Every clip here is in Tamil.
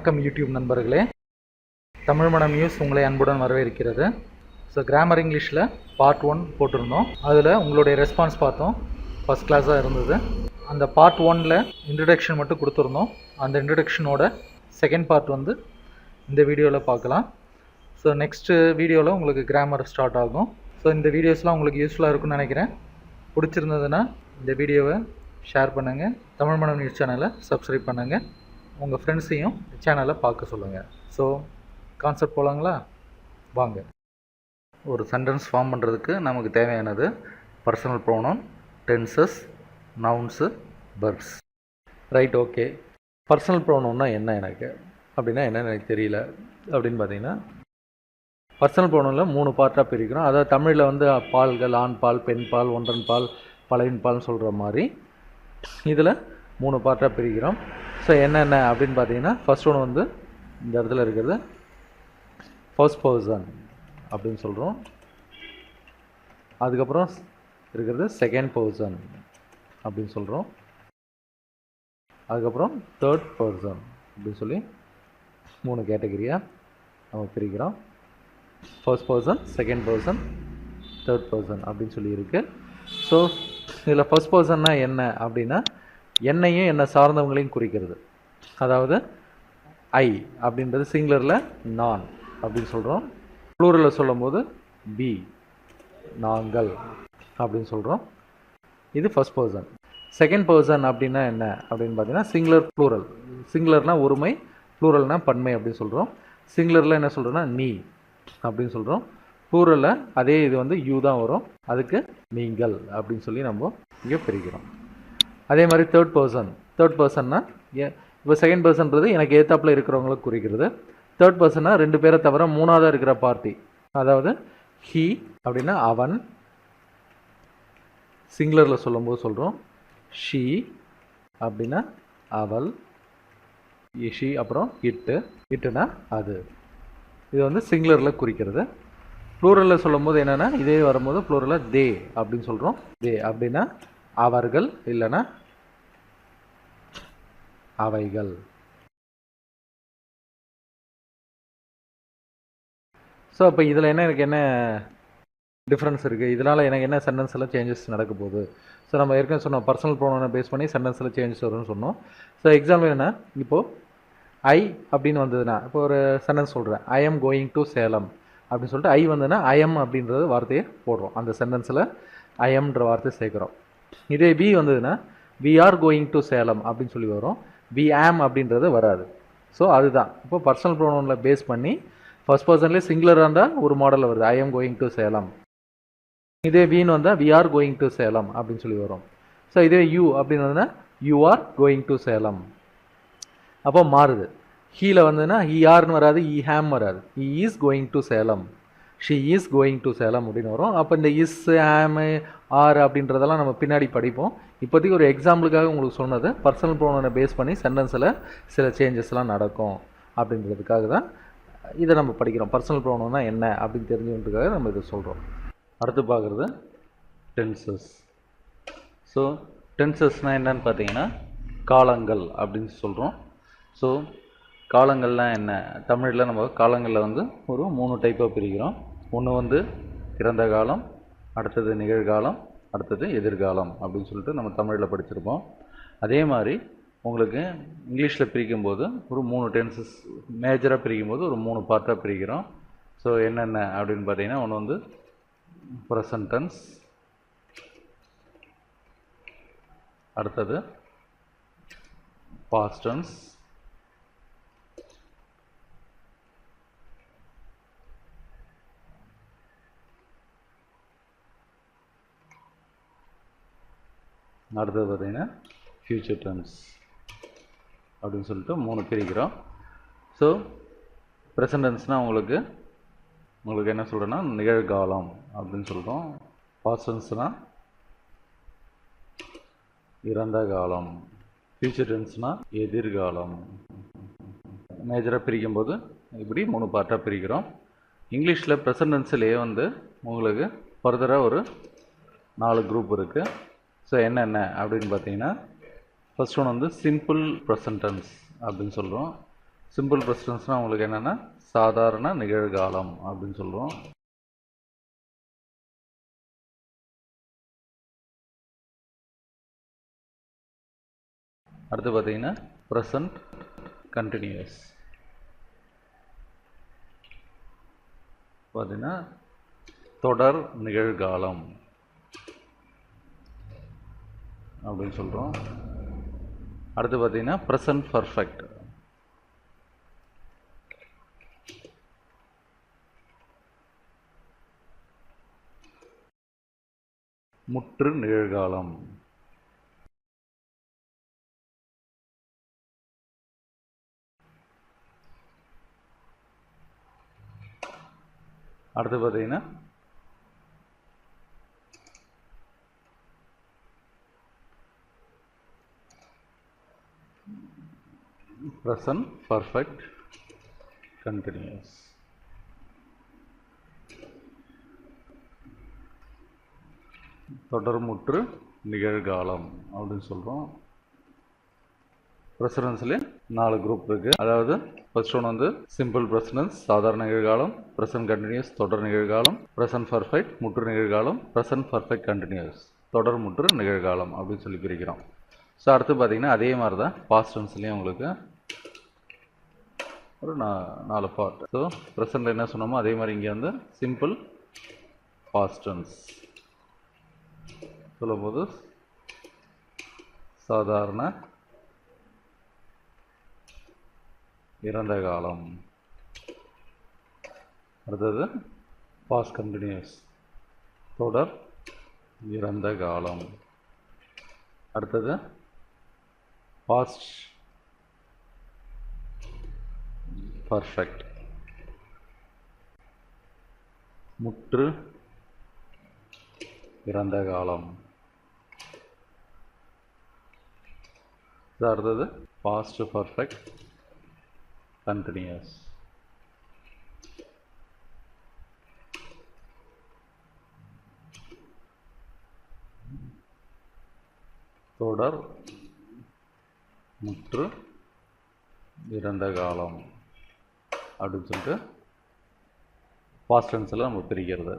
வணக்கம் யூடியூப் நண்பர்களே. தமிழ் மனம் நியூஸ் உங்களை அன்புடன் வரவேற்கிறது. ஸோ கிராமர் இங்கிலீஷில் பார்ட் ஒன் போட்டிருந்தோம். அதில் உங்களுடைய ரெஸ்பான்ஸ் பார்த்தோம். ஃபஸ்ட் கிளாஸாக இருந்தது. அந்த பார்ட் ஒனில் இன்ட்ரடக்ஷன் மட்டும் கொடுத்துருந்தோம். அந்த இன்ட்ரடக்ஷனோட செகண்ட் பார்ட் வந்து இந்த வீடியோவில் பார்க்கலாம். ஸோ நெக்ஸ்ட்டு வீடியோவில் உங்களுக்கு கிராமர் ஸ்டார்ட் ஆகும். ஸோ இந்த வீடியோஸ்லாம் உங்களுக்கு யூஸ்ஃபுல்லாக இருக்கும்னு நினைக்கிறேன். பிடிச்சிருந்ததுன்னா இந்த வீடியோவை ஷேர் பண்ணுங்கள் தமிழ் மனம் நியூஸ் சேனலை சப்ஸ்கிரைப் பண்ணுங்கள் உங்கள் ஃப்ரெண்ட்ஸையும் சேனலை பார்க்க சொல்லுங்கள் ஸோ கான்செப்ட் போகலாங்களா வாங்க. ஒரு சென்டென்ஸ் ஃபார்ம் பண்ணுறதுக்கு நமக்கு தேவையானது personal pronoun tenses nouns verbs right okay personal ப்ரோனோன்னா என்ன எனக்கு? அப்படின்னா என்ன எனக்கு தெரியல. அப்படின்னு பார்த்தீங்கன்னா பர்சனல் ப்ரோனவுனில் மூணு பார்ட்டாக பிரிக்கிறோம். அதாவது தமிழில் வந்து பால்கள் ஆண் பால் பெண் பால் ஒன்றன் பால் பழையன் பால்னு சொல்கிற மாதிரி. இதில் மூணு பார்ட்டாக பிரிக்கிறோம். ஸோ என்னென்ன அப்படின்னு பார்த்தீங்கன்னா ஃபர்ஸ்ட் ஒன்று வந்து இந்த இடத்துல இருக்கிறது. ஃபர்ஸ்ட் பர்சன் அப்படின்னு சொல்கிறோம் அதுக்கப்புறம் இருக்கிறது செகண்ட் பர்சன் அப்படின்னு சொல்கிறோம் அதுக்கப்புறம் தேர்ட் பர்சன் அப்படின்னு சொல்லி மூணு கேட்டகரியாக நம்ம பிரிக்கிறோம். First person second person third person அப்படின்னு சொல்லி இருக்குது ஸோ இதில் ஃபர்ஸ்ட் பர்சன்னா என்ன அப்படின்னா என்னையும் என்னை சார்ந்தவங்களையும் குறிக்கிறது. அதாவது ஐ அப்படின்றது சிங்குலரில் நான் அப்படின்னு சொல்கிறோம் ப்ளூரலில் சொல்லும்போது பி நாங்கள் அப்படின்னு சொல்கிறோம் இது ஃபஸ்ட் பர்சன் செகண்ட் பர்சன் அப்படின்னா என்ன? அப்படின்னு பார்த்தீங்கன்னா சிங்குலர் ப்ளூரல் சிங்குலர்னால் ஒருமை ப்ளூரல்னால் பன்மை அப்படின்னு சொல்கிறோம் சிங்குலரில் என்ன சொல்கிறோன்னா நீ அப்படின்னு சொல்கிறோம் ப்ளூரலில் அதே இது வந்து யூ தான் வரும். அதுக்கு நீங்கள் அப்படின்னு சொல்லி நம்ம இங்கே பிரிக்கிறோம். அதே மாதிரி தேர்ட் பர்சன் தேர்ட் பர்சன்னா இப்போ செகண்ட் பர்சன்றது எனக்கு ஏத்தாப்பில் இருக்கிறவங்கள குறிக்கிறது. தேர்ட் பர்சனாக ரெண்டு பேரை தவிர மூணாவதாக இருக்கிற பார்ட்டி அதாவது ஹீ அப்படின்னா அவன். சிங்குலரில் சொல்லும்போது சொல்கிறோம் ஷீ அப்படின்னா அவள். ஷி அப்புறம் இட்டு இட்டுனா அது. இது வந்து சிங்குலரில் குறிக்கிறது. ப்ளூரலில் சொல்லும்போது என்னென்னா இதே வரும்போது ப்ளூரலில் தே அப்படின்னு சொல்கிறோம் தே அப்படின்னா அவர்கள் இல்லைன்னா அவைகள். ஸோ அப்போ இதில் என்ன எனக்கு என்ன டிஃப்ரென்ஸ் இருக்குது இதனால் எனக்கு என்ன சென்டென்ஸ் எல்லாம் சேஞ்சஸ் நடக்க போகுது? ஸோ நம்ம ஏற்கனவே சொன்னோம் பர்சனல் ப்ரோனை பேஸ் பண்ணி சென்டென்ஸில் சேஞ்சஸ் வரும்னு சொன்னோம். ஸோ எக்ஸாம்பிள் என்ன இப்போது ஐ அப்படின்னு வந்ததுன்னா இப்போ ஒரு சென்டென்ஸ் சொல்கிறேன் I am going to Salem அப்படின்னு சொல்லிட்டு ஐ வந்ததுன்னா ஐ எம் அப்படின்றது வார்த்தையை போடுறோம். அந்த சென்டென்ஸில் ஐ எம்ன்ற வார்த்தை சேர்க்குறோம். இதே பி வந்ததுன்னா we are going to Salem அப்படின்னு சொல்லி வரும். வி ஆம் அப்படின்றது வராது. ஸோ அதுதான். இப்போ பர்சனல் ப்ரோனோனில் பேஸ் பண்ணி ஃபர்ஸ்ட் பர்சன்லேயே சிங்குலராக இருந்தால் ஒரு மாடல் வருது. I am going to Salem இதே வீன் வந்தால் we are going to Salem அப்படின்னு சொல்லி வரும். ஸோ இதே யூ அப்படின்னு வந்ததுன்னா you are going to Salem அப்போ மாறுது. ஹீல வந்ததுன்னா ஹி ஆர்னு வராது இ ஹேம் வராது. He is going to Salem she is going to Salem அப்படின்னு வரும். அப்போ இந்த இஸ் ஆம் ஆர் அப்படின்றதெல்லாம் நம்ம பின்னாடி படிப்போம். இப்போதைக்கு ஒரு எக்ஸாம்பிளுக்காக உங்களுக்கு சொன்னது பர்சனல் ப்ரோனனை பேஸ் பண்ணி சென்டென்ஸில் சில சேஞ்சஸ்லாம் நடக்கும் அப்படின்றதுக்காக தான் இதை நம்ம படிக்கிறோம். பர்சனல் ப்ரோனோனா என்ன அப்படின்னு தெரிஞ்சுக்கிறதுக்காக நம்ம இதை சொல்கிறோம் அடுத்து பார்க்குறது டென்சஸ் ஸோ டென்சஸ்னால் என்னன்னு பார்த்தீங்கன்னா காலங்கள் அப்படின்னு சொல்கிறோம் ஸோ காலங்கள்லாம் என்ன? தமிழில் நம்ம காலங்களில் வந்து ஒரு மூணு டைப்பாக பிரிக்கிறோம். ஒன்று வந்து இறந்த காலம் அடுத்தது நிகழ்காலம் அடுத்தது எதிர்காலம் அப்படின்னு சொல்லிட்டு நம்ம தமிழில் படிச்சிருப்போம். அதே மாதிரி உங்களுக்கு இங்கிலீஷில் பிரிக்கும்போது ஒரு மூணு டென்சஸ் மேஜராக பிரிக்கும்போது ஒரு மூணு பார்ட்டாக பிரிக்கிறோம். ஸோ என்னென்ன அப்படின்னு பார்த்தீங்கன்னா ஒன்று வந்து ப்ரெசன்ட் டென்ஸ் அடுத்தது பாஸ்ட் டென்ஸ் அடுத்தது பார்த்தீங்கன்னா ஃப்யூச்சர் டென்ஸ் அப்படின்னு சொல்லிட்டு மூணு பிரிக்கிறோம். ஸோ ப்ரெசன்டென்ஸ்னால் உங்களுக்கு உங்களுக்கு என்ன சொல்கிறேன்னா நிகழ்காலம் அப்படின்னு சொல்கிறோம் பாஸ்டென்ஸ்னால் இறந்த காலம். ஃப்யூச்சர் டென்ஸ்னால் எதிர்காலம். மேஜராக பிரிக்கும்போது இப்படி மூணு பார்ட்டாக பிரிக்கிறோம். இங்கிலீஷில் ப்ரெசன்டென்ஸ்லேயே வந்து உங்களுக்கு ஃபர்தராக ஒரு நாலு குரூப் இருக்குது ஸோ என்னென்ன? அப்படின்னு பார்த்தீங்கன்னா ஃபர்ஸ்ட் ஒன் வந்து சிம்பிள் ப்ரெசன்டென்ஸ் அப்படின்னு சொல்கிறோம் சிம்பிள் ப்ரெசிடன்ஸ்னால் உங்களுக்கு என்னென்னா சாதாரண நிகழ்காலம் அப்படின்னு சொல்கிறோம் அடுத்து பார்த்தீங்கன்னா ப்ரெசன்ட் கண்டினியூஸ் பார்த்தீங்கன்னா தொடர் நிகழ்காலம். அப்படின்னு சொல்கிறோம் அடுத்து பார்த்தீங்கன்னா ப்ரெசன்ட் பர்ஃபெக்ட் முற்று நிகழ்காலம். அடுத்து பார்த்தீங்கன்னா present perfect continuous. தொடர்முற்று நிகழ்காலம் அப்படின்னு சொல்கிறோம் ப்ரெசிடன்ஸ்லேயே நாலு குரூப் இருக்குது அதாவது ஃபர்ஸ்ட் ஒன் வந்து சிம்பிள் ப்ரெசிடன்ஸ் சாதாரண நிகழ்காலம் ப்ரெசன்ட் கண்டினியூஸ் தொடர் நிகழ்காலம் ப்ரெசன்ட் பர்ஃபெக்ட் முற்று நிகழ்காலம் ப்ரெசன்ட் பர்ஃபெக்ட் கண்டினியூஸ் தொடர் முற்று நிகழ்காலம் அப்படின்னு சொல்லி பிரிக்கிறோம். ஸோ அடுத்து பார்த்தீங்கன்னா அதே மாதிரி தான் பாஸ்ட் டென்ஸ்லேயும் உங்களுக்கு ஒரு நா நாலு பார்ட் ஸோ ப்ரெசண்டில் என்ன சொன்னோமோ அதே மாதிரி இங்கே வந்து சிம்பிள் பாஸ்டன்ஸ் சொல்லும்போது சாதாரண இறந்த காலம். அடுத்தது பாஸ்ட் கண்டினியூஸ் தொடர் இறந்த காலம். அடுத்தது பாஸ்ட் பர்ஃபெக்ட் முற்று இறந்த காலம். அடுத்தது. பாஸ்ட் பர்ஃபெக்ட் கண்டினியூஸ் தொடர் முற்று இறந்த காலம். அப்படின்னு சொல்லிட்டு பாஸ்ட் டென்ஸில் நம்ம பிரிக்கிறது.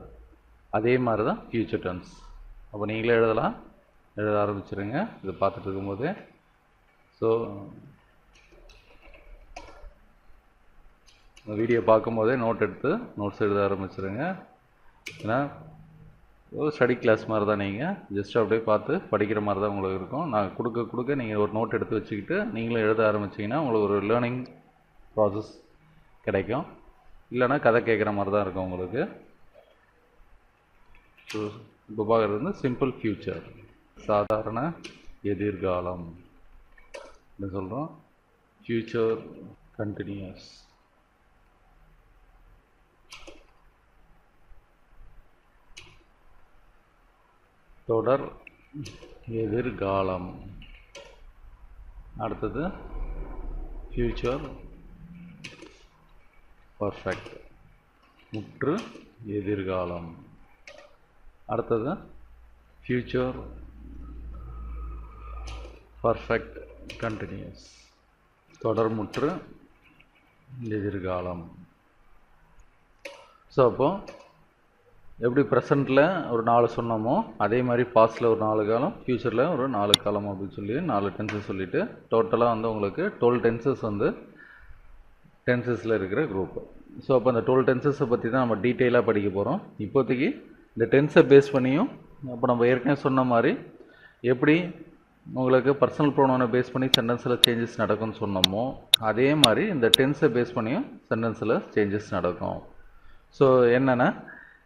அதே மாதிரி தான் ஃப்யூச்சர் டென்ஸ் அப்போ நீங்களே எழுதலாம். எழுத ஆரம்பிச்சிருங்க. இதை பார்த்துட்டு இருக்கும்போது. ஸோ இந்த வீடியோ பார்க்கும்போதே நோட் எடுத்து நோட்ஸ் எழுத ஆரம்பிச்சிருங்க. ஏன்னா ஒரு ஸ்டடி கிளாஸ் மாதிரி தான் நீங்கள் ஜஸ்ட் அப்படியே பார்த்து படிக்கிற மாதிரி தான் உங்களுக்கு இருக்கும். நான் கொடுக்க கொடுக்க நீங்கள் ஒரு நோட் எடுத்து வச்சுக்கிட்டு நீங்களும் எழுத ஆரம்பிச்சிங்கன்னா உங்களுக்கு ஒரு லேர்னிங் ப்ராசஸ் கிடைக்கும். இல்லைன்னா கதை கேட்குற மாதிரி தான் இருக்கும் உங்களுக்கு. ஸோ இப்போ பார்க்குறது வந்து சிம்பிள் ஃப்யூச்சர் சாதாரண எதிர்காலம் என்ன சொல்கிறோம் ஃப்யூச்சர் கண்டினியூஸ் தொடர் எதிர்காலம். அடுத்தது ஃப்யூச்சர் பர்ஃபெக்ட் முற்று எதிர்காலம். அடுத்தது ஃப்யூச்சர் பர்ஃபெக்ட் கண்டினியூஸ் தொடர்முற்று எதிர்காலம். ஸோ அப்போ எப்படி ப்ரெசண்ட்டில் ஒரு நாலு சொன்னோமோ அதே மாதிரி பாஸ்டில் ஒரு நாலு காலம் ஃப்யூச்சரில் ஒரு நாலு காலம் அப்படின்னு சொல்லி நாலு டென்சஸ் சொல்லிவிட்டு டோட்டலாக வந்து உங்களுக்கு டுவெல் டென்சஸ் வந்து டென்சஸில் இருக்கிற குரூப் ஸோ அப்போ அந்த டுவெல் டென்சஸை பற்றி தான் நம்ம டீட்டெயிலாக படிக்க போகிறோம் இப்போதைக்கு இந்த டென்ஸை பேஸ் பண்ணியும் அப்போ நம்ம ஏற்கனவே சொன்ன மாதிரி எப்படி உங்களுக்கு பர்சனல் ப்ரோனோனை பேஸ் பண்ணி சென்டென்ஸில் சேஞ்சஸ் நடக்கும்னு சொன்னோமோ அதே மாதிரி இந்த டென்ஸை பேஸ் பண்ணியும் சென்டென்ஸில் சேஞ்சஸ் நடக்கும். ஸோ என்னென்னா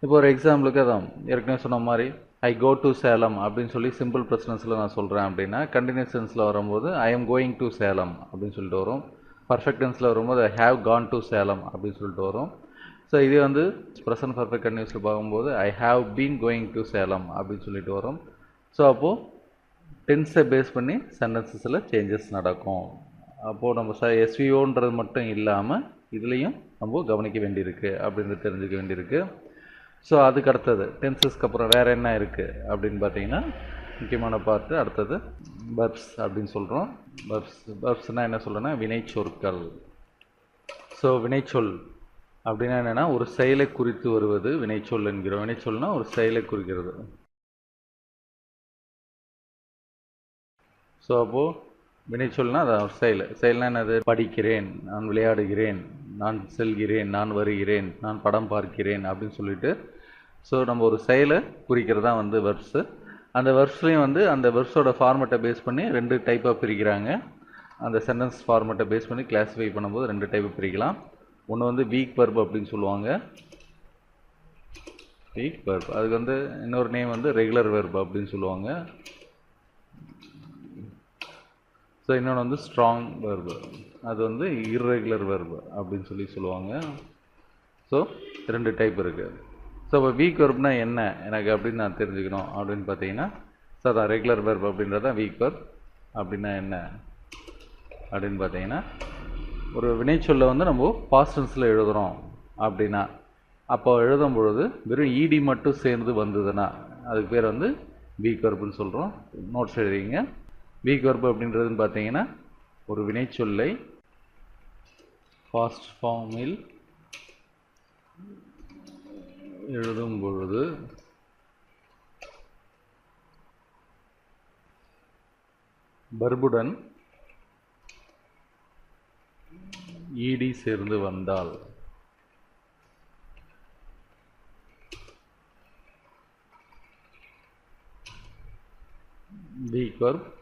இப்போ ஒரு எக்ஸாம்பிளுக்கு அதான் ஏற்கனவே சொன்ன மாதிரி ஐ கோ டு சேலம் அப்படின்னு சொல்லி சிம்பிள் ப்ரெசனன்ஸில் நான் சொல்கிறேன் அப்படின்னா கண்டினியூஸ் டென்ஸில் வரும்போது I am going to Salem அப்படின்னு சொல்லிட்டு வரும். பர்ஃபெக்ட் டென்ஸில் வரும்போது I have gone to Salem அப்படின்னு சொல்லிட்டு வரும். ஸோ இதே வந்து ப்ரெசன்ட் பர்ஃபெக்ட் கண்டினியூஸில் பார்க்கும்போது I have been going to Salem அப்படின்னு சொல்லிட்டு வரும். ஸோ அப்போது டென்ஸை பேஸ் பண்ணி சென்டென்சஸில் சேஞ்சஸ் நடக்கும். அப்போது நம்ம ச எஸ்விஓன்றது மட்டும் இல்லாமல் இதுலேயும் நம்ம கவனிக்க வேண்டியிருக்கு அப்படின்றது தெரிஞ்சுக்க வேண்டியிருக்கு. ஸோ அதுக்கு அடுத்தது டென்சஸ்க்கு அப்புறம் வேறு என்ன இருக்குது அப்படின்னு பார்த்தீங்கன்னா முக்கியமான பார்ட்டு அடுத்தது பர்ப்ஸ் அப்படின்னு சொல்கிறோம் பர்ப்ஸ் பர்ப்ஸ்னால் என்ன சொல்கிறேன்னா வினைச்சொற்கள் ஸோ வினைச்சொல் அப்படின்னா என்னென்னா ஒரு செயலை குறித்து வருவது வினைச்சொல் என்கிறோம். வினைச்சொல்னா ஒரு செயலை குறிக்கிறது. ஸோ அப்போது வினைச்சொல்னா அது ஒரு செயல். செயல்னா என்னது? படிக்கிறேன் நான் விளையாடுகிறேன் நான் செல்கிறேன் நான் வருகிறேன் நான் படம் பார்க்கிறேன் அப்படின்னு சொல்லிட்டு ஸோ நம்ம ஒரு செயலை குறிக்கிறது தான் வந்து வெர்ப்ஸு அந்த வெர்ப்ஸ்லேயும் வந்து அந்த வெர்ப்ஸோட ஃபார்மெட்டை பேஸ் பண்ணி ரெண்டு டைப்பாக பிரிக்கிறாங்க. அந்த சென்டென்ஸ் ஃபார்மெட்டை பேஸ் பண்ணி கிளாஸிஃபை பண்ணும்போது ரெண்டு டைப்பை பிரிக்கலாம். ஒன்று வந்து வீக் பர்ப் அப்படின்னு சொல்லுவாங்க. வீக் பர்ப் அதுக்கு வந்து இன்னொரு நேம் வந்து ரெகுலர் வெர்ப் அப்படின்னு சொல்லுவாங்க. ஸோ இன்னொன்று வந்து ஸ்ட்ராங் வெர்பு அது வந்து இர்ரெகுலர் வெர்பு அப்படின்னு சொல்லி சொல்லுவாங்க. ஸோ ரெண்டு டைப் இருக்குது ஸோ இப்போ வீக் வெர்ப்னா என்ன? எனக்கு அப்படின்னு நான் தெரிஞ்சுக்கணும். அப்படின்னு பார்த்தீங்கன்னா ஸோ அதான் ரெகுலர் வெர்ப் அப்படின்றத வீக் வெர்ப் அப்படின்னா என்ன? அப்படின்னு பார்த்தீங்கன்னா ஒரு வினைச்சொல்லை வந்து நம்ம பாஸ்டன்ஸில் எழுதுகிறோம் அப்படின்னா அப்போ எழுதும் பொழுது வெறும் இடி மட்டும் சேர்ந்து வந்ததுன்னா அதுக்கு பேர் வந்து வீக் வெர்புன்னு சொல்கிறோம் நோட்ஸ் எழுதிங்க வீக் வெர்பு அப்படின்றதுன்னு பார்த்தீங்கன்னா ஒரு வினைச்சொல்லை ஃபாஸ்ட் ஃபார்மில் எழுதும் பொழுது பர்புடன் ஈடி சேர்ந்து வந்தால். வீக்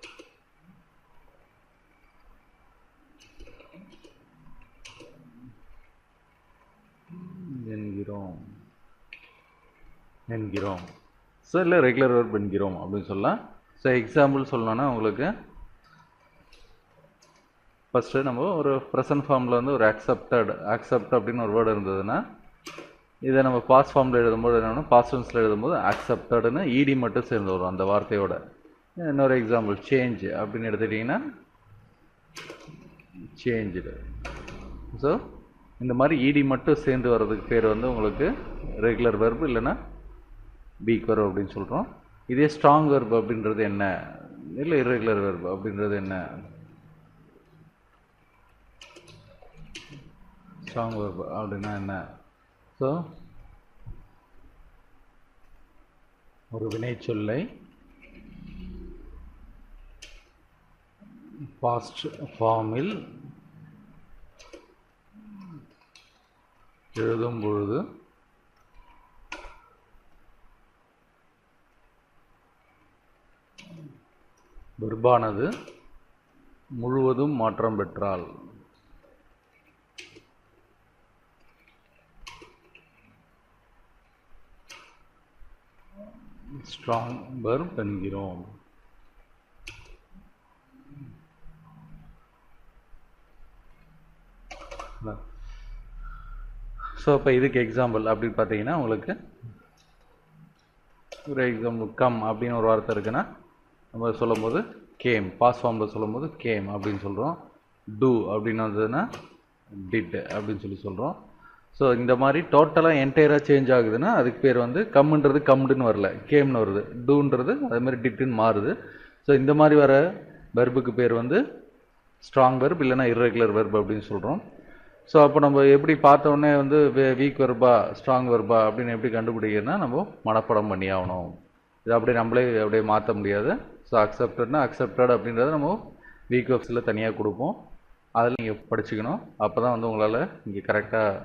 என்கிறோம். என்கிறோம். ஸோ இல்லை ரெகுலர் வெர்ப் என்கிறோம் அப்படின்னு சொல்லலாம் ஸோ எக்ஸாம்பிள் சொல்லணும்னா உங்களுக்கு ஃபஸ்ட்டு நம்ம ஒரு ப்ரெசன்ட் ஃபார்மில் வந்து ஒரு அக்செப்டட் அக்செப்ட் அப்படின்னு ஒரு வேர்டு இருந்ததுன்னா இதை நம்ம பாஸ் ஃபார்மில் எழுதும்போது என்னென்னா பாஸ்டன்ஸில் எழுதும்போது அக்செப்டடுன்னு இடி மட்டும் சேர்ந்து வரும் அந்த வார்த்தையோட. இன்னொரு எக்ஸாம்பிள் சேஞ்ச் அப்படின்னு எடுத்துட்டிங்கன்னா சேஞ்சு ஸோ இந்த மாதிரி இடி மட்டும் சேர்ந்து வர்றதுக்கு பேர் வந்து உங்களுக்கு ரெகுலர் வெர்பு இல்லைன்னா வீக் வெர்ப் அப்படின்னு சொல்கிறோம் இதே ஸ்ட்ராங் வெர்ப் அப்படின்றது என்ன? இல்லை இரெகுலர் வெர்ப் அப்படின்றது என்ன? ஸ்ட்ராங் வெர்ப் அப்படின்னா என்ன? ஸோ ஒரு வினைச்சொல்லை பாஸ்ட் ஃபார்மில் எழுதும் பொழுது வெர்பானது முழுவதும் மாற்றம் பெற்றால். ஸ்ட்ராங் வெர்ப் என்கிறோம். ஸோ இப்போ இதுக்கு எக்ஸாம்பிள் அப்படின்னு பார்த்தீங்கன்னா உங்களுக்கு ஒரு எக்ஸாம்பிள் கம் அப்படின்னு ஒரு வார்த்தை இருக்குன்னா நம்ம சொல்லும்போது கேம் பாஸ் ஃபார்மில் சொல்லும்போது கேம் அப்படின்னு சொல்கிறோம் டூ அப்படின்னு வந்ததுன்னா டிட் அப்படின்னு சொல்லி சொல்கிறோம் ஸோ இந்த மாதிரி டோட்டலாக என்டையராக சேஞ்ச் ஆகுதுன்னா அதுக்கு பேர் வந்து கம்முன்றது கம்டுன்னு வரல. கேம்னு வருது. டூன்றது அதுமாதிரி டிட்டுன்னு மாறுது. ஸோ இந்த மாதிரி வர வெர்புக்கு பேர் வந்து ஸ்ட்ராங் வெர்ப் இல்லைன்னா இர்ரெகுலர் வெர்ப் அப்படின்னு சொல்கிறோம் ஸோ அப்போ நம்ம எப்படி பார்த்தோன்னே வந்து வீக் வெர்பா ஸ்ட்ராங் வெர்பா அப்படின்னு எப்படி கண்டுபிடிக்கிறதுனா நம்ம மனப்படம் பண்ணி ஆகணும். இது அப்படியே நம்மளே அப்படியே மாற்ற முடியாது. ஸோ அக்செப்டட்னா அக்செப்டட் அப்படின்றத நம்ம வீக் வெப்ஸில் தனியாக கொடுப்போம். அதில் நீங்கள் படிச்சுக்கணும். அப்போ தான் வந்து உங்களால் இங்கே கரெக்டாக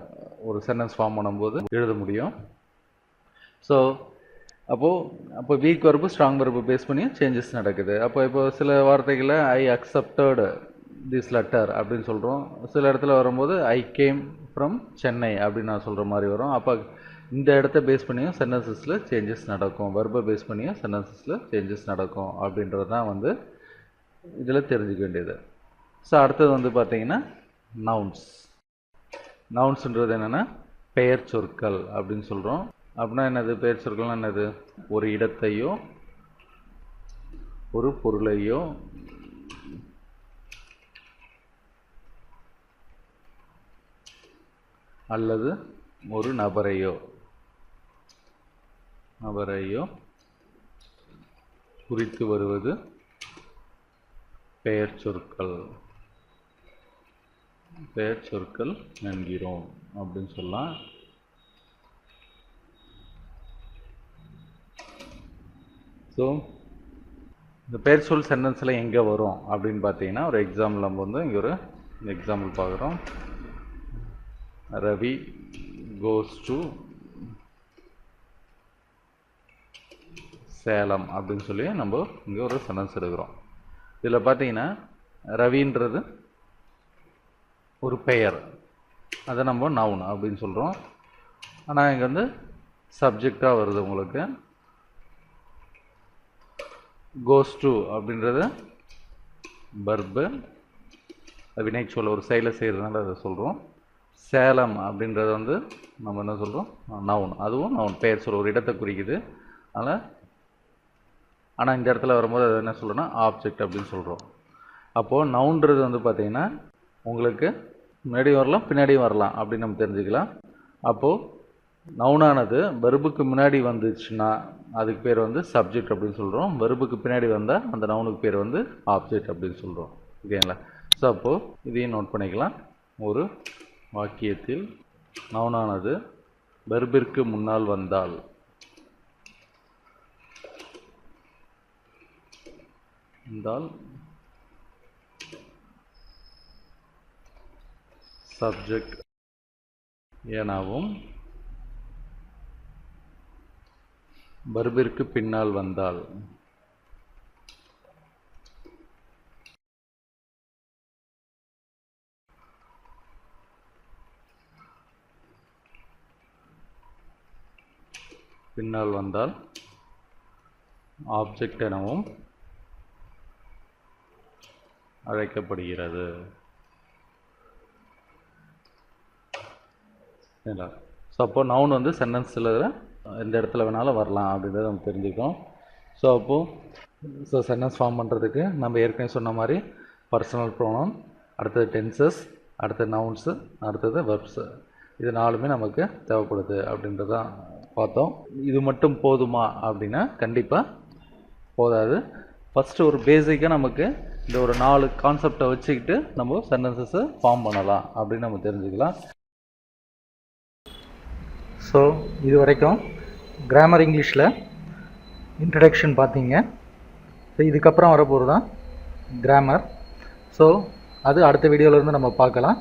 ஒரு சென்டென்ஸ் ஃபார்ம் பண்ணும்போது எழுத முடியும். ஸோ அப்போது அப்போ weak verb strong verb base பண்ணி சேஞ்சஸ் நடக்குது. அப்போ இப்போ சில வார்த்தைகளை ஐ அக்செப்டட் திஸ் லெட்டர் அப்படின்னு சொல்கிறோம் சில இடத்துல வரும்போது ஐ கேம் ஃப்ரம் சென்னை அப்படின்னு நான் சொல்கிற மாதிரி வரும். அப்போ இந்த இடத்த பேஸ் பண்ணியும் சென்டென்சஸில் சேஞ்சஸ் நடக்கும். வர்பை பேஸ் பண்ணியும் சென்டென்சஸில் சேஞ்சஸ் நடக்கும். அப்படின்றது தான் வந்து இதில் தெரிஞ்சுக்க வேண்டியது. ஸோ அடுத்தது வந்து பார்த்தீங்கன்னா நவுன்ஸ் நவுன்ஸுன்றது என்னென்னா பெயர் சொற்கள் அப்படின்னு சொல்கிறோம் அப்படின்னா என்னது? பெயர் சொற்கள்னால் என்னது? ஒரு இடத்தையோ ஒரு பொருளையோ அல்லது ஒரு நபரையோ. அவரையும் குறித்து வருவது பெயர் சொற்கள். பெயர் சொற்கள் என்கிறோம் அப்படின்னு சொல்லலாம் ஸோ இந்த பெயர் சொல் சென்டென்ஸில் எங்கே வரும் அப்படின்னு பார்த்தீங்கன்னா ஒரு எக்ஸாம்பிள் நம்ம வந்து இங்கே ஒரு எக்ஸாம்பிள் பார்க்குறோம் ரவி கோஸ் டு சேலம் அப்படின்னு சொல்லி நம்ம இங்கே ஒரு சென்டென்ஸ் எடுக்கிறோம். இதில் பார்த்தீங்கன்னா ரவின்றது ஒரு பெயர். அதை நம்ம நவுன் அப்படின்னு சொல்கிறோம் ஆனால் இங்கே வந்து சப்ஜெக்டாக வருது உங்களுக்கு. கோஸ் டு அப்படின்றது பர்பு வினை சொல்ல ஒரு செயலை செய்கிறதுனால அதை சொல்கிறோம் சேலம் அப்படின்றது வந்து நம்ம என்ன சொல்கிறோம் நவுன் அதுவும் நவுன் பெயர் சொல்ல ஒரு இடத்தை குறிக்குது. அதனால் ஆனால் இந்த இடத்துல வரும்போது அது என்ன சொல்கிறோன்னா ஆப்ஜெக்ட் அப்படின்னு சொல்கிறோம் அப்போது நவுன்றது வந்து பார்த்திங்கன்னா உங்களுக்கு முன்னாடி வரலாம் பின்னாடியும் வரலாம் அப்படின்னு நம்ம தெரிஞ்சுக்கலாம். அப்போது நவுனானது வெறுப்புக்கு முன்னாடி வந்துச்சுன்னா அதுக்கு பேர் வந்து சப்ஜெக்ட் அப்படின்னு சொல்கிறோம் வெறுப்புக்கு பின்னாடி வந்தால் அந்த நவுனுக்கு பேர் வந்து ஆப்ஜெக்ட் அப்படின்னு சொல்கிறோம் ஓகேங்களா ஸோ அப்போது இதையும் நோட் பண்ணிக்கலாம். ஒரு வாக்கியத்தில் நவுனானது வெறுப்பிற்கு முன்னால் வந்தால் என்றால் சப்ஜெக்ட் எனவும் பர்பிற்கு பின்னால் வந்தால் பின்னால் வந்தால் ஆப்ஜெக்ட் எனவும் அழைக்கப்படுகிறது. சரிங்களா ஸோ அப்போ நவுன் வந்து சென்டென்ஸில் எந்த இடத்துல வேணாலும் வரலாம் அப்படின்றத நம்ம தெரிஞ்சுக்கோம் ஸோ அப்போது ஸோ சென்டென்ஸ் ஃபார்ம் பண்ணுறதுக்கு நம்ம ஏற்கனவே சொன்ன மாதிரி பர்சனல் ப்ரோனோன் அடுத்தது டென்சஸ் அடுத்தது நவுன்ஸு அடுத்தது வெப்ஸு இது நாலுமே நமக்கு தேவைப்படுது அப்படின்றதான் பார்த்தோம். இது மட்டும் போதுமா அப்படின்னா கண்டிப்பாக போதாது. ஃபஸ்ட்டு ஒரு பேசிக்காக நமக்கு இந்த ஒரு நாலு கான்செப்டை வச்சுக்கிட்டு நம்ம சென்டென்சஸை ஃபார்ம் பண்ணலாம் அப்படின்னு நம்ம தெரிஞ்சுக்கலாம். ஸோ இது வரைக்கும் கிராமர் இங்கிலீஷில் இன்ட்ரடக்ஷன் பார்த்தீங்க. ஸோ இதுக்கப்புறம் வரப்போகிறது தான் கிராமர் ஸோ அது அடுத்த வீடியோவிலேருந்து நம்ம பார்க்கலாம்.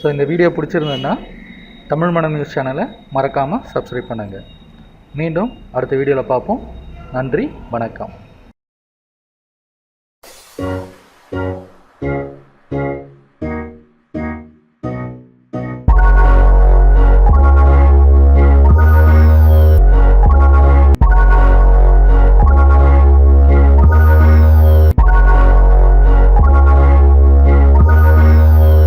ஸோ இந்த வீடியோ பிடிச்சிருந்ததுன்னா தமிழ் மனம் நியூஸ் சேனலை மறக்காமல் சப்ஸ்கிரைப் பண்ணுங்கள் மீண்டும் அடுத்த வீடியோவில் பார்ப்போம். நன்றி வணக்கம்.